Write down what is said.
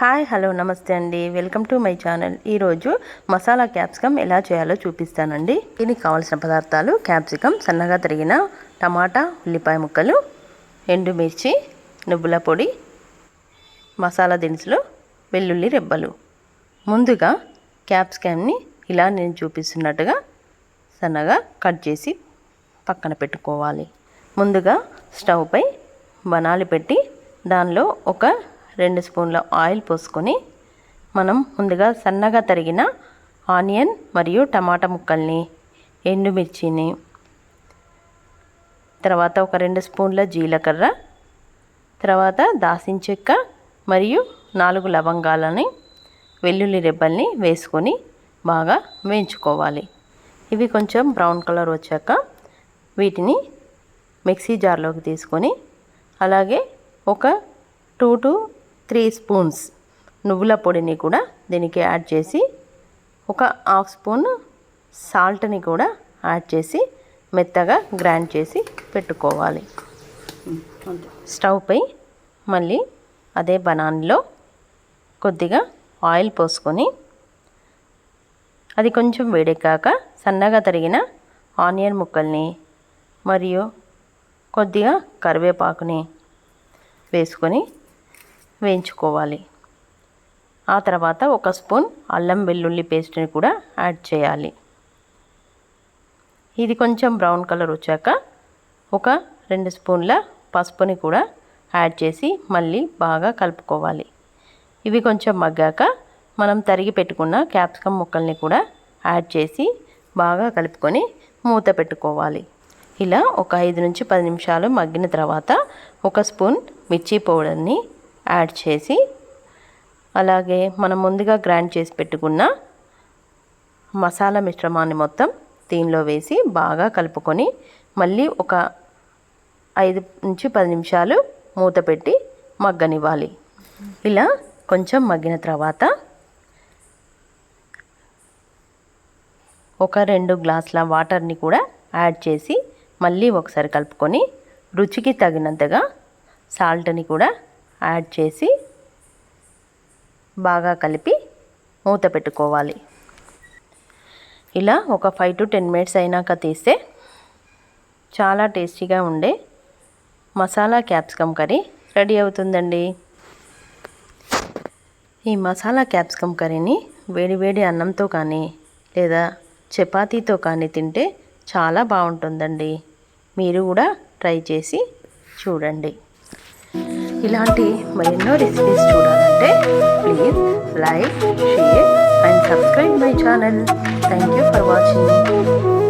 Hi hello నమస్తే అండి. Welcome to my channel. ఈరోజు మసాలా క్యాప్సికమ్ ఎలా చేయాలో చూపిస్తానండి. దీనికి కావాల్సిన పదార్థాలు క్యాప్సికమ్ సన్నగా తరిగిన టమాటా ఉల్లిపాయ ముక్కలు ఎండుమిర్చి నువ్వుల పొడి మసాలా దినుసులు వెల్లుల్లి రెబ్బలు. ముందుగా క్యాప్సికమ్ని ఇలా నేను చూపిస్తున్నట్టుగా సన్నగా కట్ చేసి పక్కన పెట్టుకోవాలి. ముందుగా స్టవ్పై బనాలి పెట్టి దానిలో ఒక రెండు స్పూన్ల ఆయిల్ పోసుకొని మనం ముందుగా సన్నగా తరిగిన ఆనియన్ మరియు టమాటా ముక్కల్ని ఎండుమిర్చిని తర్వాత ఒక రెండు స్పూన్ల జీలకర్ర తర్వాత దాసిన చెక్క మరియు నాలుగు లవంగాలని వెల్లుల్లి రెబ్బల్ని వేసుకొని బాగా వేయించుకోవాలి. ఇవి కొంచెం బ్రౌన్ కలర్ వచ్చాక వీటిని మిక్సీ జార్లోకి తీసుకొని అలాగే ఒక టూ టు త్రీ స్పూన్స్ నువ్వుల పొడిని కూడా దీనికి యాడ్ చేసి ఒక హాఫ్ స్పూన్ సాల్ట్ని కూడా యాడ్ చేసి మెత్తగా గ్రైండ్ చేసి పెట్టుకోవాలి. స్టవ్పై మళ్ళీ అదే బనాన్లో కొద్దిగా ఆయిల్ పోసుకొని అది కొంచెం వేడెక్కాక సన్నగా తరిగిన ఆనియన్ ముక్కల్ని మరియు కొద్దిగా కరివేపాకుని వేసుకొని వేయించుకోవాలి. ఆ తర్వాత ఒక స్పూన్ అల్లం వెల్లుల్లి పేస్ట్ని కూడా యాడ్ చేయాలి. ఇది కొంచెం బ్రౌన్ కలర్ వచ్చాక ఒక రెండు స్పూన్ల పసుపుని కూడా యాడ్ చేసి మళ్ళీ బాగా కలుపుకోవాలి. ఇవి కొంచెం మగ్గాక మనం తరిగి పెట్టుకున్న క్యాప్సికమ్ ముక్కల్ని కూడా యాడ్ చేసి బాగా కలుపుకొని మూత పెట్టుకోవాలి. ఇలా ఒక ఐదు నుంచి పది నిమిషాలు మగ్గిన తర్వాత ఒక స్పూన్ మిర్చి పౌడర్ని యాడ్ చేసి అలాగే మనం ముందుగా గ్రైండ్ చేసి పెట్టుకున్న మసాలా మిశ్రమాన్ని మొత్తం దీనిలో వేసి బాగా కలుపుకొని మళ్ళీ ఒక ఐదు నుంచి పది నిమిషాలు మూత పెట్టి మగ్గనివ్వాలి. ఇలా కొంచెం మగ్గిన తర్వాత ఒక రెండు గ్లాసుల వాటర్ని కూడా యాడ్ చేసి మళ్ళీ ఒకసారి కలుపుకొని రుచికి తగినంతగా సాల్ట్ని కూడా యాడ్ చేసి బాగా కలిపి మూత పెట్టుకోవాలి. ఇలా ఒక ఫైవ్ టు టెన్ మినిట్స్ అయినాక తీస్తే చాలా టేస్టీగా ఉండే మసాలా క్యాప్సికమ్ కర్రీ రెడీ అవుతుందండి. ఈ మసాలా క్యాప్సికమ్ కర్రీని వేడివేడి అన్నంతో కానీ లేదా చపాతీతో కానీ తింటే చాలా బాగుంటుందండి. మీరు కూడా ట్రై చేసి చూడండి. ఇలాంటి మరెన్నో రెసిపీస్ చూడాలంటే please like share and subscribe my channel thank you for watching